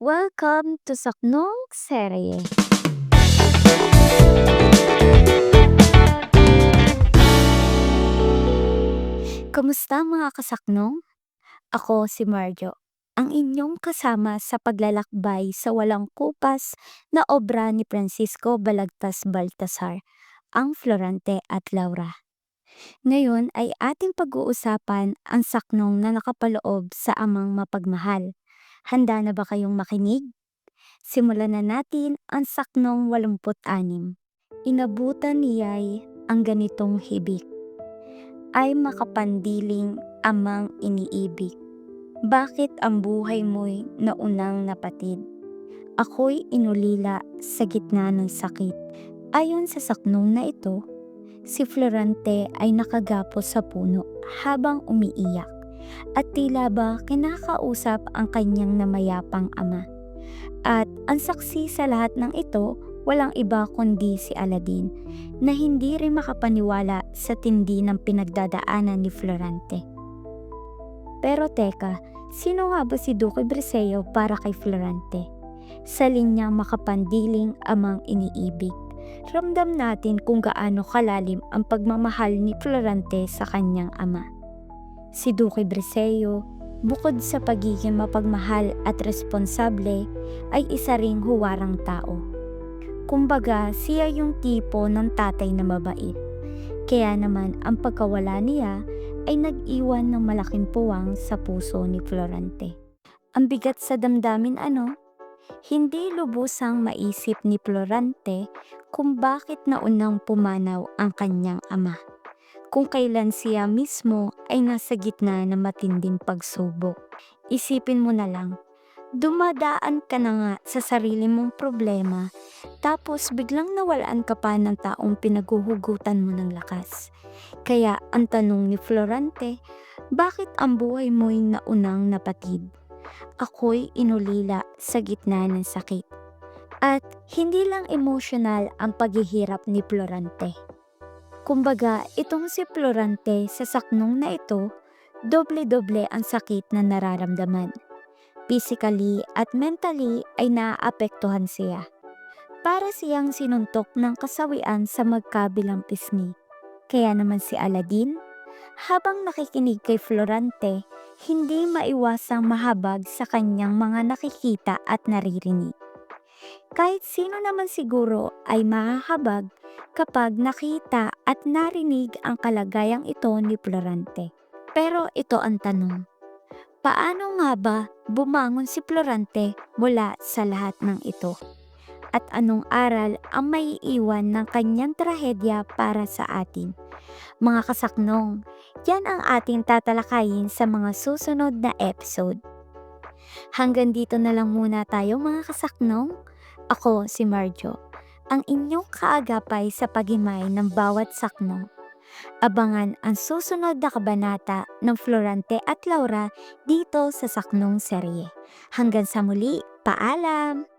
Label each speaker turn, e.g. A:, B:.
A: Welcome to Saknong Serye. Kamusta mga kasaknong? Ako si Marjo, ang inyong kasama sa paglalakbay sa walang kupas na obra ni Francisco Balagtas Baltasar, ang Florante at Laura. Ngayon ay ating pag-uusapan ang saknong na nakapaloob sa amang mapagmahal. Handa na ba kayong makinig? Simulan na natin ang saknong 86. Inabutan niya'y ang ganitong hibik. Ay makapandiling amang iniibig. Bakit ang buhay mo'y naunang napatid? Ako'y inulila sa gitna ng sakit. Ayon sa saknong na ito, si Florante ay nakagapo sa puno habang umiiyak at tila ba kinakausap ang kanyang namayapang ama. At ang saksi sa lahat ng ito, walang iba kundi si Aladdin na hindi rin makapaniwala sa tindi ng pinagdadaanan ni Florante. Pero teka, sino nga ba si Duque Briseo para kay Florante? Sa linyang makapandiling amang iniibig ramdam natin kung gaano kalalim ang pagmamahal ni Florante sa kanyang ama. Si Duque Briseo, bukod sa pagiging mapagmahal at responsable, ay isa ring huwarang tao. Kumbaga, siya yung tipo ng tatay na mabait. Kaya naman ang pagkawala niya ay nag-iwan ng malaking puwang sa puso ni Florante. Ang bigat sa damdamin ano? Hindi lubusang maisip ni Florante kung bakit naunang pumanaw ang kanyang ama. Kung kailan siya mismo ay nasa gitna ng matinding pagsubok. Isipin mo na lang, dumadaan ka na nga sa sarili mong problema tapos biglang nawalaan ka pa ng taong pinaguhugutan mo ng lakas. Kaya ang tanong ni Florante, bakit ang buhay mo'y naunang napatid? Ako'y inulila sa gitna ng sakit. At hindi lang emosyonal ang paghihirap ni Florante. Kumbaga, itong si Florante sa saknong na ito, doble-doble ang sakit na nararamdaman. Physically at mentally ay naaapektuhan siya. Para siyang sinuntok ng kasawian sa magkabilang pisngi. Kaya naman si Aladdin, habang nakikinig kay Florante, hindi maiwasang mahabag sa kanyang mga nakikita at naririnig. Kahit sino naman siguro ay mahahabag kapag nakita at narinig ang kalagayang ito ni Florante. Pero ito ang tanong. Paano nga ba bumangon si Florante mula sa lahat ng ito? At anong aral ang maiiwan ng kanyang trahedya para sa atin? Mga kasaknong, yan ang ating tatalakayin sa mga susunod na episode. Hanggang dito na lang muna tayo mga kasaknong. Ako si Marjo, ang inyong kaagapay sa pagimay ng bawat saknong. Abangan ang susunod na kabanata ng Florante at Laura dito sa Saknong Serye. Hanggang sa muli, paalam!